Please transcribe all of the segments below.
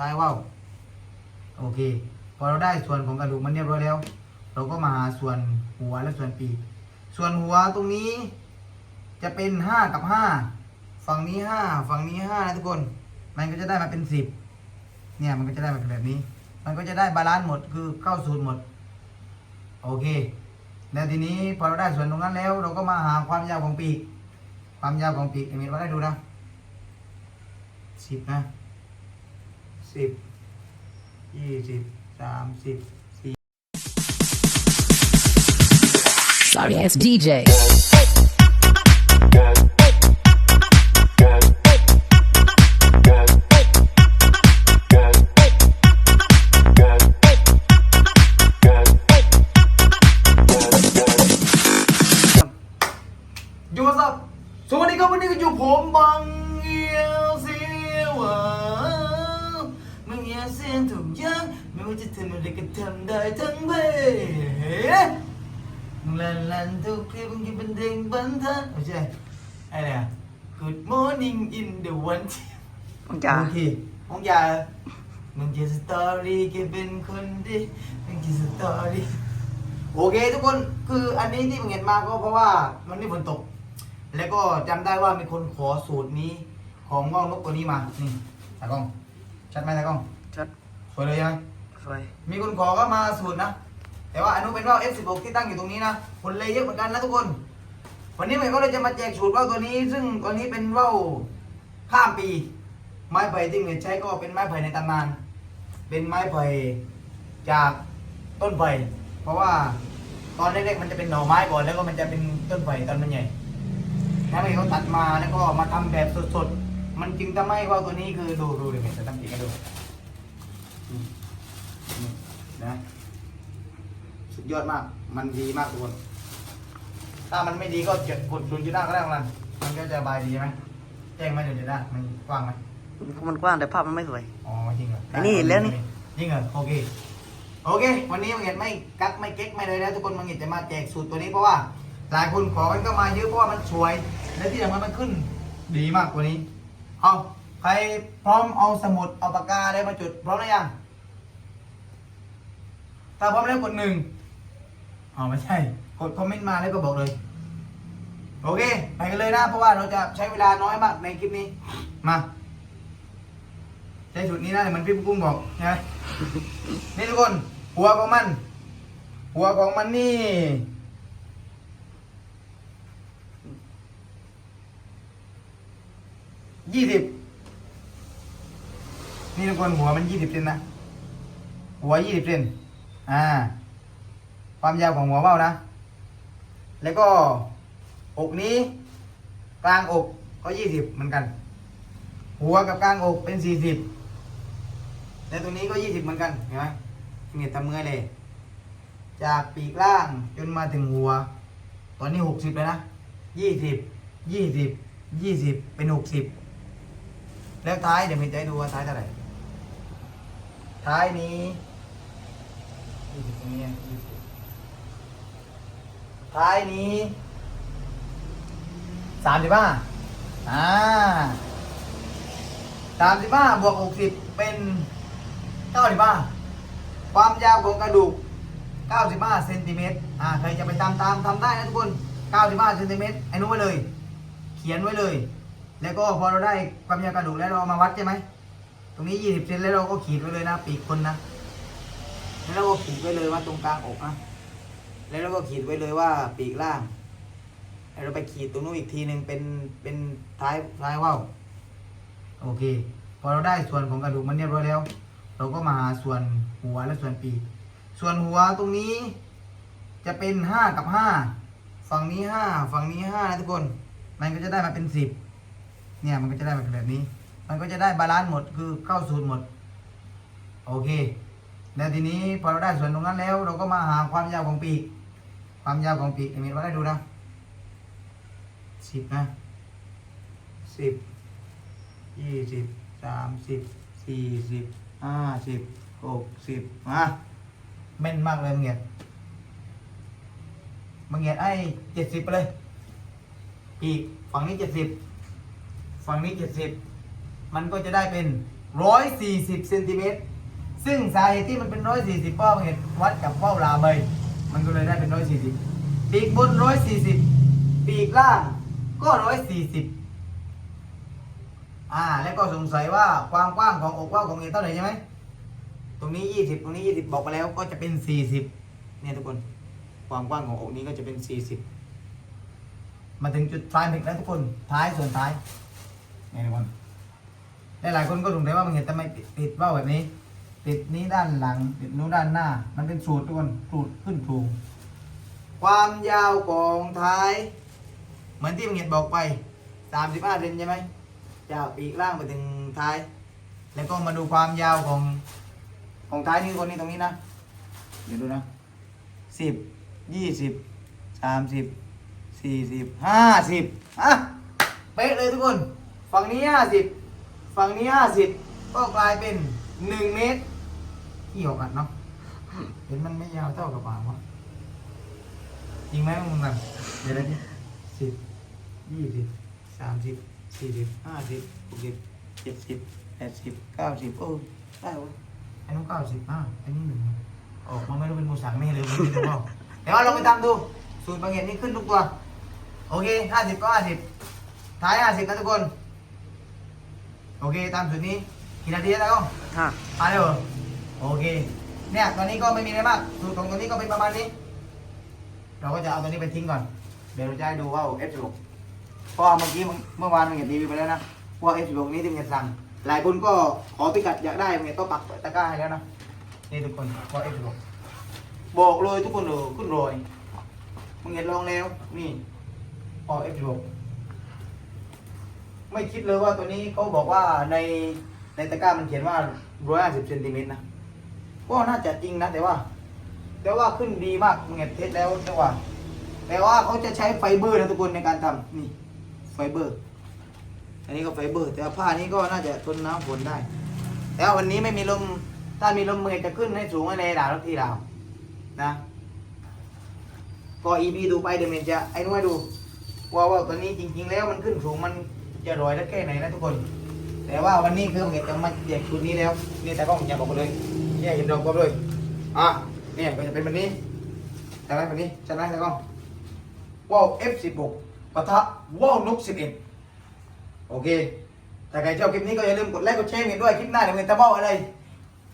ท้ายว่าวโอเค พอเราได้ส่วนของกระดูกมันเรียบร้อยแล้ว เราก็มาหาส่วนหัวและส่วนปีก ส่วนหัวตรงนี้ จะเป็นห้ากับห้าฝั่งนี้ห้าฝั่งนี้ห้านะทุกคน มันก็จะได้มาเป็นสิบเนี่ยมันก็จะได้มาเป็นแบบนี้ มันก็จะได้บาลานซ์หมดคือเข้าสูตรหมด โอเค แล้วทีนี้พอเราได้ส่วนตรงนั้นแล้ว เราก็มาหาความยาวของปีก ความยาวของปีกเอมิดว่าได้ดูนะสิบนะ สิบยี่สิบสามสิบสี่ Sorry ass DJ. เอียวเสียงทุกอย่างไม่ว่าจะทำอะไรก็ทำได้ทั้งเพศมึงลันลันทุกคลิปมึงกินเป็นเด้งบันเทิงไม่ใช่อะไรอะ Good morning in the one มึงจ๋าโอเคมึงอย่ามึงจะสตอรี่แกเป็นคนดีมึงจะสตอรี่โอเคทุกคนคืออันนี้ที่มึงเห็นมาก็เพราะว่ามันนี่ฝนตก แล้วก็จำได้ว่ามีคนขอสูตรนี้ของว่าวนกตัวนี้มา นี่ตากล้อง ชัดไหมตากล้อง ชัดสวยเลยใช่ไหมสวยมีคนขอก็มาสูตรนะ แต่ว่าอันนู้นเป็นว่าว F16 ที่ตั้งอยู่ตรงนี้นะคนเลยเยอะเหมือนกันนะทุกคน วันนี้ผมก็เลยจะมาแจกสูตรว่าวตัวนี้ ซึ่งตัวนี้เป็นว่าวข้ามปี ไม้ไผ่ที่เงินใช้ก็เป็นไม้ไผ่ในตำนาน เป็นไม้ไผ่จากต้นไผ่เพราะว่าตอนเล็กๆมันจะเป็นหน่อไม้ก่อนแล้วก็มันจะเป็นต้นไผ่ตอนมันใหญ่แล้วมันเขาตัดมาแล้วก็มาทำแบบสดๆ มันจึงทำให้ว่าวตัวนี้คือดูดูเดี๋ยวผมจะทำอีกให้ดู อืมนี่นะสุดยอดมาก มันดีมากทุกคน ถ้ามันไม่ดีก็จะกดศูนย์จุดห้าก็ได้ของมันมันก็จะบายดีใช่ไหมแจ้งไหมเดี๋ยวจะได้มันกว้างไหมมันกว้างแต่ภาพมันไม่สวย อ๋อจริงเหรออันนี้เห็นแล้วนี่จริงเหรอโอเคโอเค วันนี้มังเห็นไม่กักไม่เก๊กไม่เลยนะทุกคนมังเห็นจะมาแจกสูตรตัวนี้เพราะว่า หลายคนขอกันก็มาเยอะเพราะว่ามันสวย และที่สำคัญมันขึ้น ดีมากกว่านี้ เอาใค รพร้อมเอาสมุดเอาปากกาอะไรมาจุดพร้อมหรือยังถ้าพร้อมแล้วกดหนึ่งอ๋อไม่ใช่ กดคอมเมนต์มาแล้วก็บอกเลย โอเค ไปกันเลยนะ เพราะว่าเราจะใช้เวลาน้อยมากในคลิปนี้ มาใช้สูตรนี้นะเหมือนพี่กุ้งบอกใช่ไหมนี่ทุกคน หัวของมัน หัวของมันนี่ยี่สิบ นี่ทุกคนหัวมันยี่สิบเซนนะ หัวยี่สิบเซนอ่า ความยาวของหัวเบ้านะ แล้วก็อกนี้ กลางอกก็ยี่สิบเหมือนกัน หัวกับกลางอกเป็นสี่สิบแล้วตรงนี้ก็ยี่สิบเหมือนกันเห็นไหมเนี่ยทำเมื่อเลย จากปีกล่างจนมาถึงหัว ตอนนี้หกสิบเลยนะยี่สิบยี่สิบยี่สิบเป็นหกสิบแล้วท้ายเดี๋ยวมีให้ดูว่าท้ายเท่าไหร่ ท้ายนี้ยี่สิบตรงนี้ยี่สิบท้ายนี้สามสิบห้าอ่าสามสิบห้าบวกหกสิบเป็นเก้าสิบห้าความยาวของกระดูกเก้าสิบห้าเซนติเมตรอ่าใครจะไปตามตามทำได้นะทุกคนเก้าสิบห้าเซนติเมตรไอ้นู้นไว้เลย เขียนไว้เลย แล้วก็พอเราได้ความยาวกระดูกแล้วเราเอามาวัดใช่ไหม ตรงนี้ยี่สิบเซนแล้วเราก็ขีดไว้เลยนะ ปีกคนนะ แล้วเราก็ขีดไว้เลยว่าตรงกลางอกนะ แล้วเราก็ขีดไว้เลยว่าปีกล่างเราไปขีดตรงนู้นอีกทีหนึ่งเป็นเป็นท้ายท้ายว่าวโอเค พอเราได้ส่วนของกระดูกมันเรียบร้อยแล้ว เราก็มาหาส่วนหัวและส่วนปีก ส่วนหัวตรงนี้จะเป็นห้ากับห้าฝั่งนี้ห้าฝั่งนี้ห้านะทุกคน มันก็จะได้มาเป็นสิบเนี่ยมันก็จะได้มาเป็นแบบนี้ มันก็จะได้บาลานซ์หมดคือเข้าสูตรหมด โอเค แล้วทีนี้พอเราได้ส่วนตรงนั้นแล้ว เราก็มาหาความยาวของปีก ความยาวของปีกเอมิดว่าได้ดูนะสิบนะสิบยี่สิบสามสิบสี่สิบห้าสิบหกสิบมาแม่นมากเลยมึงเงียมึงเงียไอ้เจ็ดสิบไปเลยปีกฝั่งนี้เจ็ดสิบฝั่งนี้เจ็ดสิบ มันก็จะได้เป็น 140เซนติเมตรซึ่งสาเหตุที่มันเป็น 140เพราะเหตุวัดกับเป้าลาเบยมันก็เลยได้เป็น 140 ปีกบน 140 ปีกล่างก็ 140 อ่า แล้วก็สงสัยว่าความกว้างของอกกว้างของเอวเท่าไหร่ใช่ไหมตรงนี้ 20 ตรงนี้ 20 บอกไปแล้วก็จะเป็น 40 เนี่ยทุกคน ความกว้างของอกนี้ก็จะเป็น 40 มาถึงจุดท้ายเพกแล้วทุกคน ท้ายส่วนท้าย เนี่ยทุกคน หลายๆคนก็สงสัยว่ามันเห็นทำไมติดติดเบ้าแบบนี้ ติดนี้ด้านหลัง ติดนู้นด้านหน้า มันเป็นสูตรทุกคนสูตรขึ้นถูงความยาวของท้าย เหมือนที่มึงเห็นบอกไป 35เซนใช่ไหมจากปีกล่างไปถึงท้าย แล้วก็มาดูความยาวของของท้ายนี่คนนี้ตรงนี้นะ เดี๋ยวดูนะสิบยี่สิบสามสิบสี่สิบห้าสิบอะเป๊ะเลยทุกคน ฝั่งนี้ห้าสิบ ฝั่งนี้ห้าสิบก็กลายเป็นหนึ่งเมตรที่หกอัดเนาะเห็นมันไม่ยาวเท่ากับปากวะจริงไหมมึงนั่นเดี๋ยวนะสิบยี่สิบสามสิบสี่สิบห้าสิบหกสิบเจ็ดสิบแปดสิบเก้าสิบโอ้ได้เวะไอ้นู้นเก้าสิบอะไอ้นี่หนึ่งออกมาไม่รู้เป็นมูสังไม่หรือเป็นตัวเปล่าแต่ว่าเราไปตามดูสูตรบางอย่างนี้ขึ้นทุกตัว โอเคห้าสิบก็ห้าสิบท้ายห้าสิบนะทุกคน โอเคตามสูตรนี้กี่นาทีแล้วก็ห้าอ่านเลยเหรอโอเค เนี่ยตอนนี้ก็ไม่มีอะไรมากสูตรของตัวนี้ก็เป็นประมาณนี้ เราก็จะเอาตัวนี้ไปทิ้งก่อน เดี๋ยวเราจะให้ดูว่า F16 เพราะว่าเมื่อกี้มึงเมื่อวานมึงเห็นรีวิวไปแล้วนะว่า F16 นี้ที่มึงเห็นสั่ง หลายคนก็ขอพิกัดอยากได้มึงเห็นก็ปักตะกร้าให้แล้วนะ นี่ทุกคนว่า F16 บอกเลยทุกคนเลยขึ้นรอยมึงเห็นลองแล้ว นี่พอ F16 ไม่คิดเลยว่าตัวนี้เขาบอกว่าในในตะกร้ามันเขียนว่า150เซนติเมตรนะก็น่าจะจริงนะแต่ว่า แต่ว่าขึ้นดีมากมึงเห็นเทสแล้วแต่ว่า แต่ว่าเขาจะใช้ไฟเบอร์นะทุกคนในการทำนี่ไฟเบอร์ อันนี้ก็ไฟเบอร์ แต่ผ้านี้ก็น่าจะทนน้ำฝนได้ แต่ววันนี้ไม่มีลมถ้ามีลมเมือจะขึ้นให้สูงให้ในดาวที่ดาวนะก็อีพีดูไปเดี๋ยวมันจะไอ้นู้นให้ดูว่าว่าตอนนี้จริง ๆ แล้วมันขึ้นสูงมัน จะรอยได้แค่ไหนนะทุกคน แต่ว่าวันนี้คือผมจะมาเด็กชุดนี้แล้วนี่แต่ก็ผมอยากบอกเลยเนี่ยเห็นดอกก็เลยอะเนี่ยก็จะเป็นแบบนี้ใช่ไหมแบบนี้ใช่ไหมแต่ก็ว้าว F16 ปะทะว้าวนก11 โอเคถ้าใครชอบคลิปนี้ก็อย่าลืมกดไลค์กดแชร์กันด้วยคลิปหน้าเดี๋ยวมีจะบอกอะไร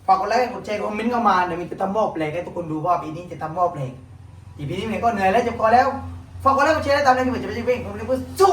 ฝากกดไลค์กดแชร์คอมเมนต์เข้ามาเดี๋ยวมีจะทำมอบแปลกให้ทุกคนดูว่าปีนี้จะทำมอบแปลกอีพีนี้เนี่ยก็เหนื่อยแล้วจะพอแล้วฝากกดไลค์กดแชร์และตามในที่ผมจะไปเพ่งผมจะพูดสู้